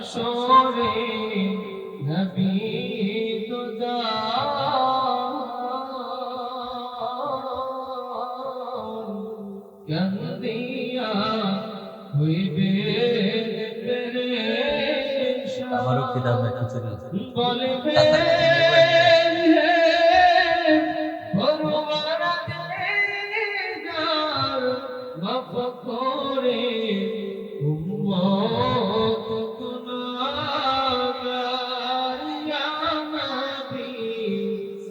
হাসরে নবী দুদা কান্দিয়া হইবে। আমারও কিতাব বলবে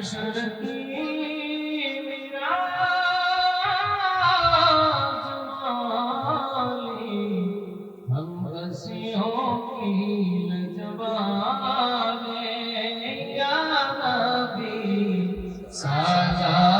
حشر کی میرا ہم ہنسیوں کی لجوانے یا نبی سلام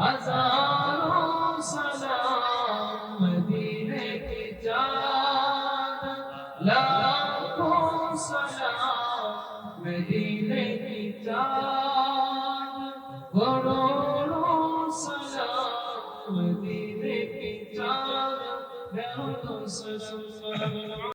ہزاروں سلام مدینے کی جان لاکھوں سلام مدینے کی جان کروڑوں سلام مدینے کی جان سلام